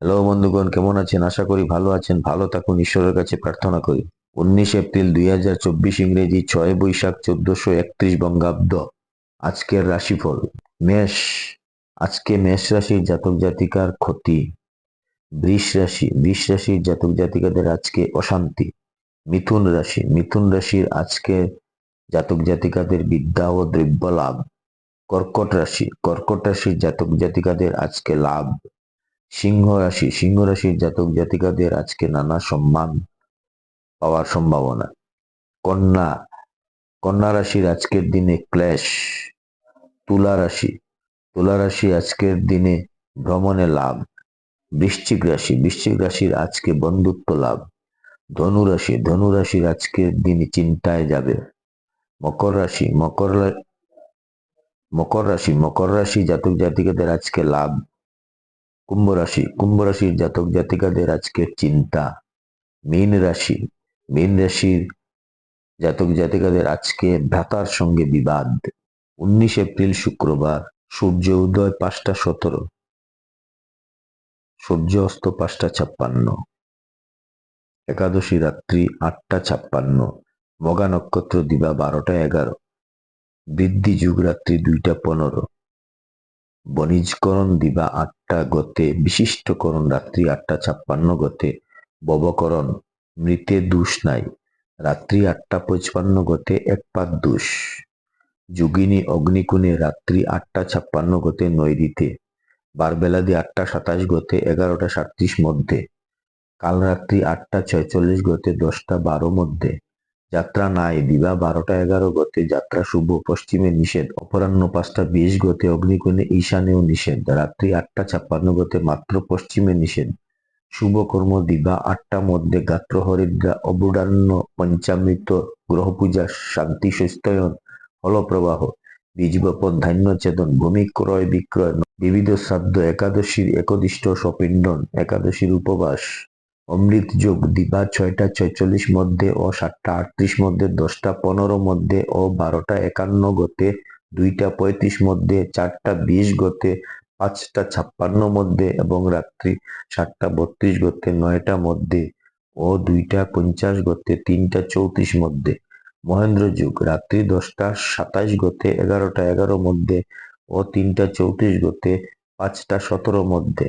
Hello বন্ধুগণ, কেমন আছেন? আশা করি ভালো আছেন। ভালো থাকুন, ঈশ্বরের কাছে প্রার্থনা করি। উনিশ এপ্রিল দুই হাজার চব্বিশ ইংরেজি ছয় বৈশাখ চোদ্দশো একত্রিশ বঙ্গাব্দ। আজকের রাশিফল, মেষ। আজকে মেষ রাশির জাতক জাতিকার ক্ষতি। বৃষ রাশি, বৃষ রাশির জাতক জাতিকাদের আজকে অশান্তি। মিথুন রাশি, মিথুন রাশির আজকে জাতক জাতিকাদের বিদ্যা ও দ্রব্য লাভ। কর্কট রাশি, কর্কট রাশির জাতক জাতিকাদের আজকে লাভ। সিংহ রাশি সিংহ রাশির জাতক জাতিকাদের আজকে নানা সম্মান পাওয়ার সম্ভাবনা। কন্যা কন্যা রাশির আজকের দিনে ক্লেশ, তুলা রাশি তুলা রাশি আজকের দিনে ভ্রমণে লাভ, বৃশ্চিক রাশি, বৃশ্চিক রাশির আজকে বন্ধুত্ব লাভ, ধনু রাশি, ধনু রাশির আজকের দিনে চিন্তায় যাবে। মকর রাশি, মকর মকর রাশি মকর রাশি জাতক জাতিকাদের আজকে লাভ কুম্ভ রাশি কুম্ভ রাশির জাতক জাতিকাদের আজকের চিন্তা। মীন রাশি, মীন রাশির জাতক জাতিকাদের আজকে ভ্রাতার সঙ্গে বিবাদ। উনিশ এপ্রিল শুক্রবার, সূর্য উদয় পাঁচটা সতেরো। সূর্য অস্ত পাঁচটা ছাপ্পান্ন। একাদশী রাত্রি আটটা ছাপ্পান্ন। মগা নক্ষত্র দিবা বারোটা এগারো। বৃদ্ধি যুগ রাত্রি দুইটা পনেরো। বণিজকরণ দিবা আটটা গতে বিশিষ্টকরণ রাত্রি আটটা ছাপ্পান্ন গতে, ববকরণ, মৃতে দুষ নাই। রাত্রি আটটা পঁচপান্ন গতে এক পাক দুষ। যোগিনী অগ্নিকুণে রাত্রি আটটা ছাপ্পান্ন গতে নৈরিতে, বারবেলাদি আটটা সাতাশ গতে এগারোটা সাতত্রিশ মধ্যে কাল রাত্রি আটটা ছয়চল্লিশ গতে দশটা বারো মধ্যে যাত্রা নাই। দিবা বারোটা এগারো গতে যাত্রা শুভ, পশ্চিমে নিষেধ। অপরাহ্ন পাঁচটা বিশ গতে অগ্নিকোণে ঈশানেও নিষেধ। রাত্রি আটটা ছাপ্পান্ন গতে মাত্র পশ্চিমে নিষেধ। শুভ কর্ম দিবা আটটা মধ্যে গাত্র হরিদ্রা অবুডান্ন পঞ্চামৃত গ্রহ পূজা শান্তি সস্তয়ন ফলপ্রবাহ বীজ বপন ধান্য ছেদন, ভূমি ক্রয় বিক্রয়, বিবিধ শ্রাদ্ধ, একাদশীর একদিষ্ট সপিণ্ডন, একাদশীর উপবাস। অমৃত যোগ দিবা ছয়টা ছয়চল্লিশ মধ্যে ও সাতটা আটত্রিশ মধ্যে, দশটা পনেরো মধ্যে ও বারোটা একান্ন গতে, দুইটা পঁয়ত্রিশ মধ্যে, চারটা বিশ গতে, পাঁচটা ছাপ্পান্ন মধ্যে এবং রাত্রি সাতটা বত্রিশ গতে, নয়টা মধ্যে ও দুইটা পঞ্চাশ গতে, তিনটা চৌত্রিশ মধ্যে। মহেন্দ্র যুগ রাত্রি দশটা সাতাইশ গতে, এগারোটা এগারো মধ্যে ও তিনটা চৌত্রিশ গতে, পাঁচটা সতেরো মধ্যে।